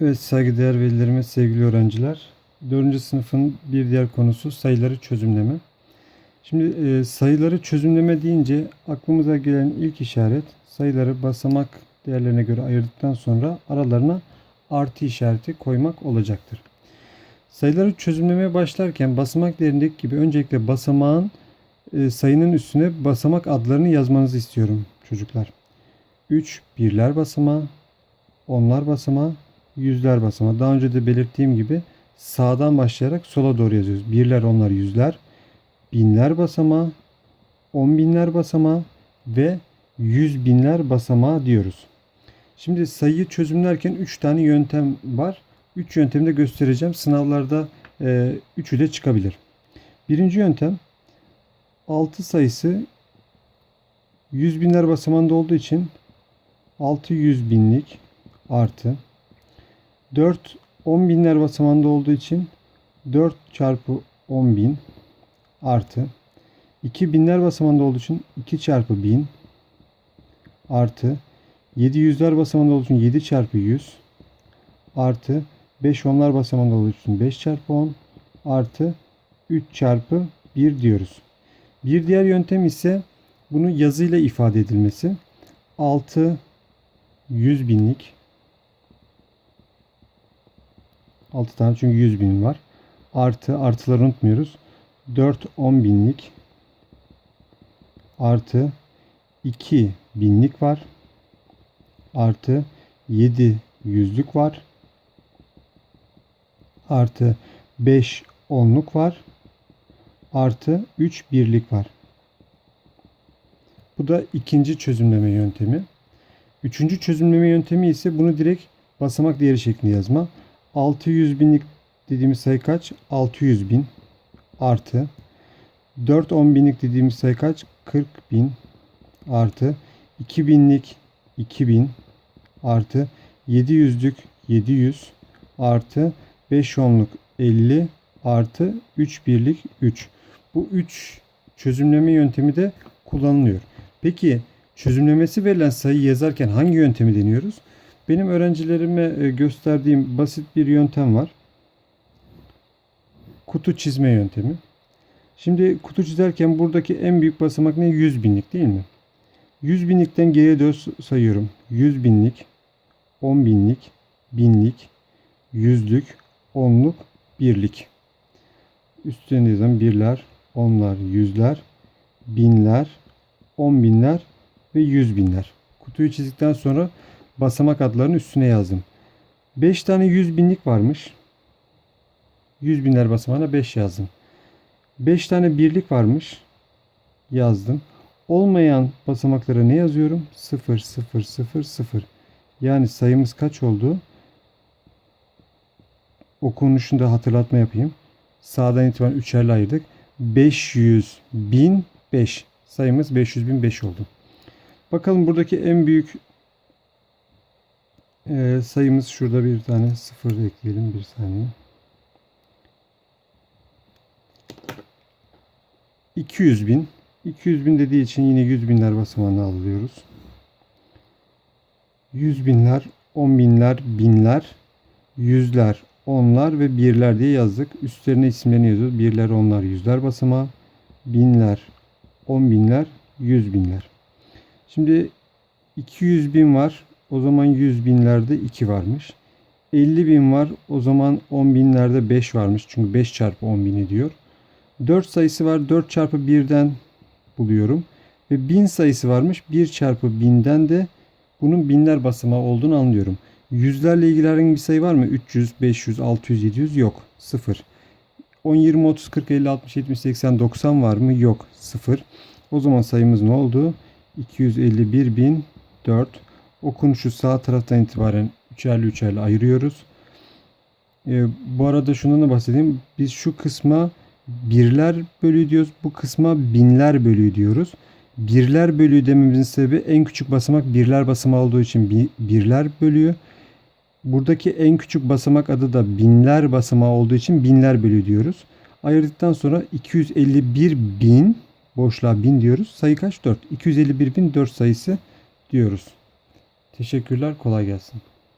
Evet saygıdeğer velilerimiz, sevgili öğrenciler. 4. sınıfın bir diğer konusu sayıları çözümleme. Şimdi e, sayıları çözümleme deyince aklımıza gelen ilk işaret sayıları basamak değerlerine göre ayırdıktan sonra aralarına artı işareti koymak olacaktır. Sayıları çözümlemeye başlarken basamak değerindeki gibi öncelikle basamağın e, sayının üstüne basamak adlarını yazmanızı istiyorum çocuklar. 3 birler basamağı, onlar basamağı, yüzler basamağı. Daha önce de belirttiğim gibi sağdan başlayarak sola doğru yazıyoruz. Birler, onlar, yüzler, binler basamağı, on binler basamağı ve yüz binler basamağı diyoruz. Şimdi sayıyı çözümlerken 3 tane yöntem var. 3 yöntemi de göstereceğim. Sınavlarda e, üçü de çıkabilir. Birinci yöntem 6 sayısı 100 binler basamağında olduğu için 600 binlik artı 4 10 binler basamağında olduğu için 4 çarpı 10 bin artı 2 binler basamağında olduğu için 2 çarpı 1000 artı 7 yüzler basamağında olduğu için 7 çarpı 100 artı 5 onlar basamağında olduğu için 5 çarpı 10 artı 3 çarpı 1 diyoruz. Bir diğer yöntem ise bunu yazıyla ifade edilmesi. 6 100 binlik 6 tane çünkü 100 bin var. Artı artıları unutmuyoruz. 4 10 binlik artı 2 binlik var. Artı 7 yüzlük var. Artı 5 onluk var. Artı 3 birlik var. Bu da ikinci çözümleme yöntemi. Üçüncü çözümleme yöntemi ise bunu direkt basamak değeri şeklinde yazma. 600 binlik dediğimiz sayı kaç? 600 bin artı 4 10 binlik dediğimiz sayı kaç? 40 bin artı 2000'lik 2000 artı 700'lük 700 artı 5 onluk 50 artı 3 birlik 3. Bu 3 çözümleme yöntemi de kullanılıyor. Peki çözümlemesi verilen sayıyı yazarken hangi yöntemi deniyoruz? Benim öğrencilerime e, gösterdiğim basit bir yöntem var. Kutu çizme yöntemi. Şimdi kutu çizerken buradaki en büyük basamak ne? 100 binlik değil mi? 100 binlikten geriye doğru sayıyorum. 100 binlik, 10 binlik, binlik, yüzlük, onluk, birlik. Üstüne yazalım birler, onlar, yüzler, binler, on binler ve yüz binler. Kutuyu çizdikten sonra basamak adlarını üstüne yazdım. 5 tane 100 binlik varmış. 100 binler basamağına 5 yazdım. 5 tane birlik varmış. Yazdım. Olmayan basamaklara ne yazıyorum? 0, 0, 0, 0. Yani sayımız kaç oldu? Okunuşunda hatırlatma yapayım. Sağdan itibaren üçerle ayırdık. 500 bin 5. Sayımız 500 bin 5 oldu. Bakalım buradaki en büyük e, sayımız şurada bir tane sıfır ekleyelim bir saniye. 200 bin. 200 bin dediği için yine 100 binler basamağını alıyoruz. 100 binler, 10 binler, binler, yüzler, onlar ve birler diye yazdık. Üstlerine isimlerini yazıyoruz. Birler, onlar, yüzler basamağı, binler, 10 binler, 100 binler. Şimdi 200 bin var. O zaman 100 binlerde 2 varmış. 50 bin var. O zaman 10 binlerde 5 varmış. Çünkü 5 çarpı 10 bin ediyor. 4 sayısı var. 4 çarpı 1'den buluyorum. Ve 1000 sayısı varmış. 1 çarpı 1000'den de bunun binler basamağı olduğunu anlıyorum. Yüzlerle ilgili herhangi bir sayı var mı? 300, 500, 600, 700 yok. 0. 10, 20, 30, 40, 50, 60, 70, 80, 90 var mı? Yok. 0. O zaman sayımız ne oldu? 251.004. Okunuşu sağ taraftan itibaren üçerli üçerli ayırıyoruz. Ee, bu arada şundan da bahsedeyim. Biz şu kısma birler bölü diyoruz. Bu kısma binler bölü diyoruz. Birler bölü dememizin sebebi en küçük basamak birler basamağı olduğu için bi- birler bölüyor. Buradaki en küçük basamak adı da binler basamağı olduğu için binler bölü diyoruz. Ayırdıktan sonra 251 bin boşluğa 1000 diyoruz. Sayı kaç? 4. 251 bin 4 sayısı diyoruz. Teşekkürler. Kolay gelsin.